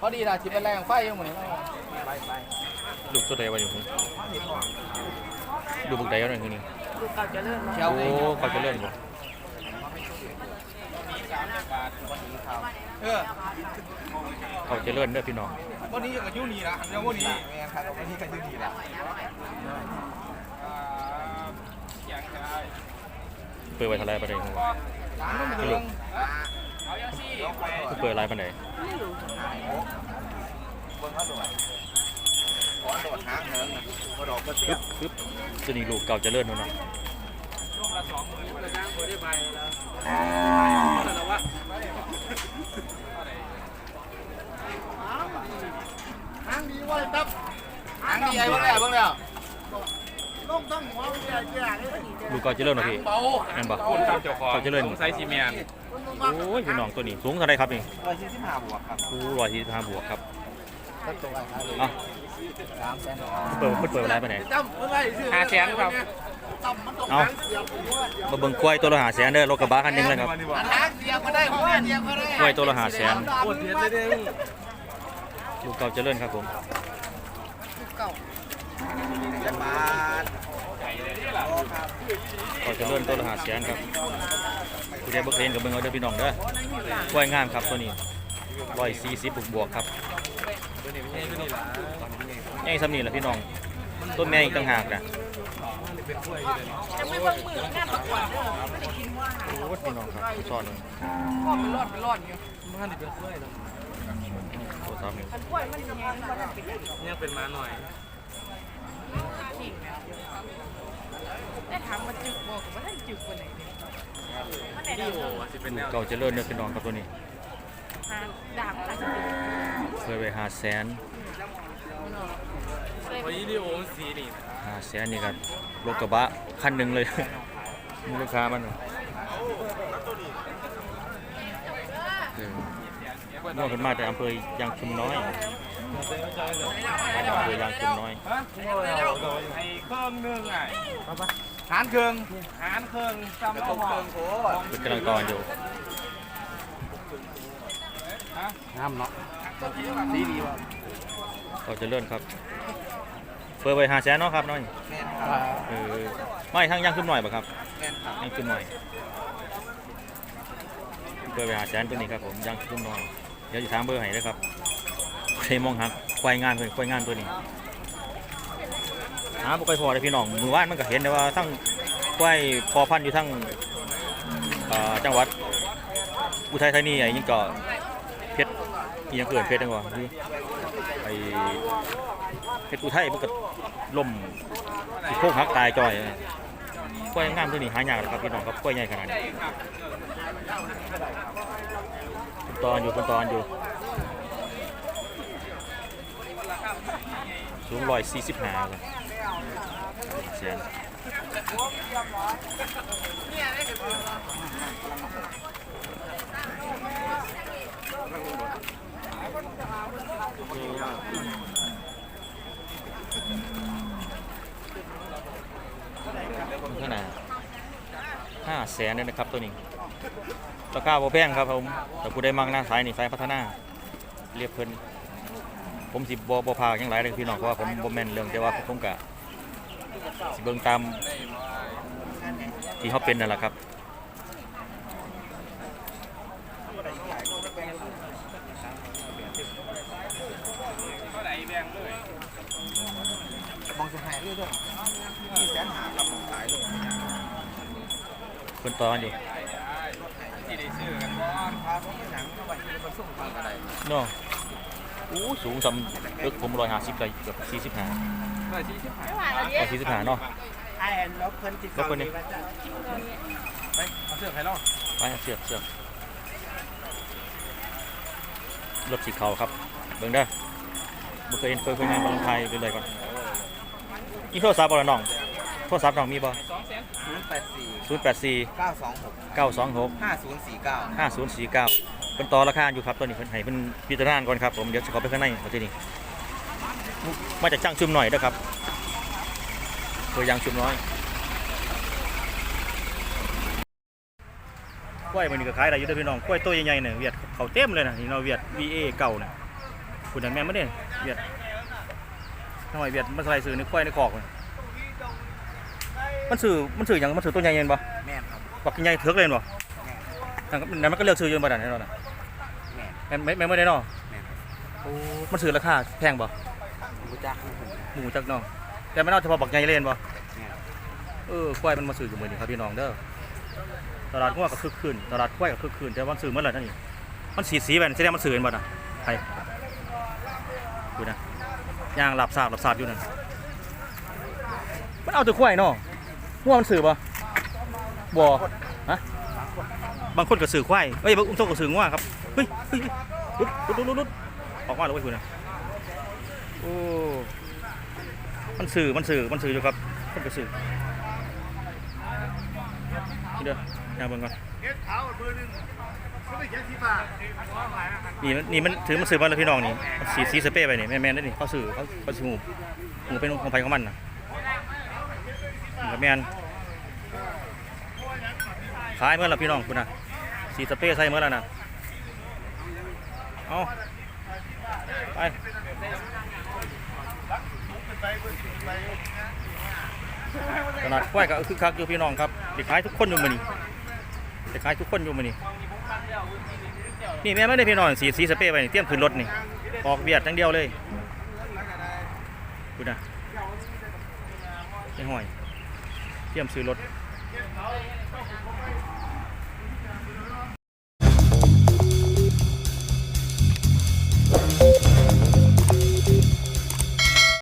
พอดีนะชิเป็นแรงไฟยังหมดนี่ไปไปลูกตัวใดวะอยู่คุณลูกบุกใดวะเนี่ยคือนี่เชียวโอ้เขาจะเลื่อนบ่เออเขาจะเลื่อนเด้อพี่น้องวันนี้ยังกับยูนี่ละยังวันนี้แม่ครับวันนี้กับยูนี่ละเปิดไว้เท่าไรประเดี๋ยวร้านมันเหลืองเปิด ไรประเดี๋ยวเบิ่งเขาหน่อยขอโดดหางเหิงนะมาดอกก็เตี้ยปึ๊บปึ๊บตัวนี้ลูกเก่าจะเลื่อนแล้วเนาะหางดีว่าตับหางดีไอ้เบิ่งแล้วเบิ่งแล้ว ลูกเก่าจะเลื่อนเนาะพี่เบาแม่นบ่คุณตามเจ้าของเขาจะเลื่อนไซซีเมียนโอ้ยพี่น้องตัวนี้สูงเท่าไรครับนี่ร้อยสี่สิบห้าบวกครับโอ้ร้อยสี่สิบห้าบวกครับตัดตัวอะไรครับเอ้าสามแสนเปิดเปิดเปิดไรประเดี๋ยวจำเมื่อไรชื่อห้าแสนครับเอ้ามาเบิ่งกล้วยตัวละหาแสนเด้อรถกระบะคันหนึงเลยครับหางเดียวก็ได้หัวเดียวก็ได้กล้วยตัวละหาแสนปวดเทียนเลยเด้อลูกเก่าจะเลื่อนครับผม จะมาเขาจะเลื่อนตัวละหาแสนครับคุณยายบ่เคยเห็นกับเบิ่งเอาเด้อพี่น้องเด้อกล้วยงามครับตัวนี้ร้อยสี่สิบบวกบวกครับใหญ่สำนีแหละพี่น้อง ต้นแม่อีกต่างหากนะจะไม่เบิ่งมืองานประกวดเด้อไม่ได้กินว่าโอ้พี่น้องครับซ่อนหนึ่งพ่อเป็นรอดเป็นรอดอยู่โทรศัพท์นี่กล้วยมันยังไงมันก็เป็นอย่างนี้เนี่ยเป็นมาหน่อย จริงนะได้ถามมาจึกบอกว่าท่านจึกคนไหนเนี่ยมันไหนพี่เด้อโอ้สิเป็นแนลูกวเก่าเจะเลื่อนเนี่ยพี่น้องครับตัวนี้หาด่างอะไรสักอย่างเคยไปหาแสนเลยพอยี่ดีโอมันสีนี่หาแสนนี่ครับรถกระบะคันหนึ่งเลยมูลค่ามันเออเมื่อเป็นมาแต่อำเภอยางชุมน้อยอำ เภอยางชุมน้อยไอ้เครื่องนึงไงหางเครื่องหารเครื่องจำกระเอาตุกหเคอรื่องโคเป็นกำลังตอนอยู่งามเนาะดีดีว่ะเขาจะเลื่อนครับเปิดไปหาแสนเนาะครับน้อยแม่นครับเออไม่ทั้งย่างขึ้นหน่อยป่ะครับแม่นครับย่างขึ้นหน่อยเปิดไปหาแสนตัวนี้ครับผมย่างขึ้นหน่อยเดี๋ยวจะถามเบอร์ให้เลยครับ ใครมองหาควายงานเพื่นควายงานตัวนี้หาบุกไปพอเลยพี่น้องมือว่านมันก็เห็นแต่ว่าทั้งควายพอพันธุ์อยู่ทั้งจังหวัดอุทัยธานีไอ้ยังก็เพชรยังเกิดเพชรจังหวะคือไอ้เพชรอุทัยมันก็ล่มโคกหักตายจ่อยนะกล้วยงามตัวนี้หายากเลยครับพี่น้องครับกล้วยใหญ่ขนาดนี้ตอนอยู่ตอนอยู่ สูงร้อยสี่สิบห้าเลยเสียนขนาดห้าแสนเลยนะครับตัวนี้ราคาบ่แพงครับผมแต่กูได้มังหน้าสายนี่สายพัฒนาเรียบเพลิน ผมสิบ่บ่พาอย่างไรเลยพี่น้องเพราะว่าผมบ่แม่นเรื่องแต่ว่าผมก็สิเบิ่งตามที่เขาเป็นนั่นแหละครับเท่าไหร่แบ่งเลยมองจะหายเรื่อยๆนี่แสนหากับขายลงเพิ่นตอนอยู่ที่ได้ซื้อกันก่อนพาผมไปหนังเข้าไปที่เป็นส่งทางอะไรเนาะ อู้สูงสำลึกผม150เลยเกือบ45เพื่อที่จะขายไม่ไหวแล้วเนี่ย145เนาะ ไอ้นกเพิ่นติดนกเพิ่นนี่ ไปเอาเสื้อใครเล่าไปเสือกเสือกรถสีขาวครับ เบิ่งเด้อบ่เคยเห็นเคยเคยงานบอลไทยเป็นไรก่อนมีโทรศัพท์บ่ล่ะน้อง โทรศัพท์น้องมีบ่สองแสน ศูนย์แปดสี่084 เก้าสองหก926 ห้าศูนย์สี่เก้า 5049เป็นต่อราคาอยู่ครับตัวนี้เพิ่นให้เพิ่นพิจารณาก่อนครับผมเดี๋ยวจะเข้าไปข้างในประเทศนี้มาจากจ้างชุมหน่อยนะครับเพื่อยางชุมน้อยกล้วยมันนี่ก็ขายได้อยู่เด้อพี่น้องกล้วยตัวใหญ่ๆเนี่ยเวียดเขาเต็มเลยนะนี่เราะเวียด VA เก่าเนี่ยคุณนั่นแม่นบ่เนี่ยเวียดทำไมเวียดมันใส่ซื้อในกล้วยในคอกเลย มันซื้อมันซื้อหยังมันซื้อตัวใหญ่เย็นบ่แม่นครับบักใหญ่เถือกเลยเห็นบ่นั่นก็นั่นมันก็เลือกซื้ออยู่บ่นั่นแน่นอนน่ะแม่นแม่นแม่นบ่ได้เนาะแม่นโอ้มันซื้อราคาแพงบ่รู้จักของผมหมูจักเนาะแต่มันเอาเฉพาะบักใหญ่เล่นบ่แม่นเออกล้วยมันมาซื้ออยู่มื้อนี้ครับพี่น้องเด้อตลาดงัวก็คึกคืนตลาดกล้วยก็คึกคืนแต่ว่ามันซื้อเมื่อไหร่นั่นนี่มันสีสีแบบแสดงมันซื้อกันบ่น่ะไปดูนะย่างหลับสาบหลับสาบอยู่นั่นมันเอาแต่กล้วยเนาะ งัวมันซื้อบ่บ่ฮะบางคนก็ซื้อควายเอ้ยบางคนก็ซื้องัวครับเฮ้ยเฮ้ยลุดลุดลุดลุดออกมาแล้วเว้ยคุณนะโอ้มันซื้อมันซื้อมันซื้ออยู่ครับคนก็ซื้อนี่เด้อย่างเบิ่งก่อนนี่มานี่มันนี่มันถือมันซื้อมาแล้วพี่น้องนี่สีสีสเปรย์ไปนี่แม่นๆนั่นนี่เขาซื้อเขาเขาซื้อหมูหมูเป็นของไผของมันนะ นี่ก็แมนขายเมื่อแล้วพี่น้องคุณนะสีสเปรย์ใส่เมื่อแล้วน่ะเอาไปตลาดกล้วยก็คึกคักอยู่พี่น้องครับเด็กขายทุกคนอยู่มือนี้เด็กขายทุกคนอยู่มือนี้นี่แม่ไม่ได้พี่น้องสีสีสเปรย์ไปนี่เตรียมขึ้นรถนี่ออกเบียดทั้งเดียวเลยดูนะไอ้หอย เตรียมซื้อรถ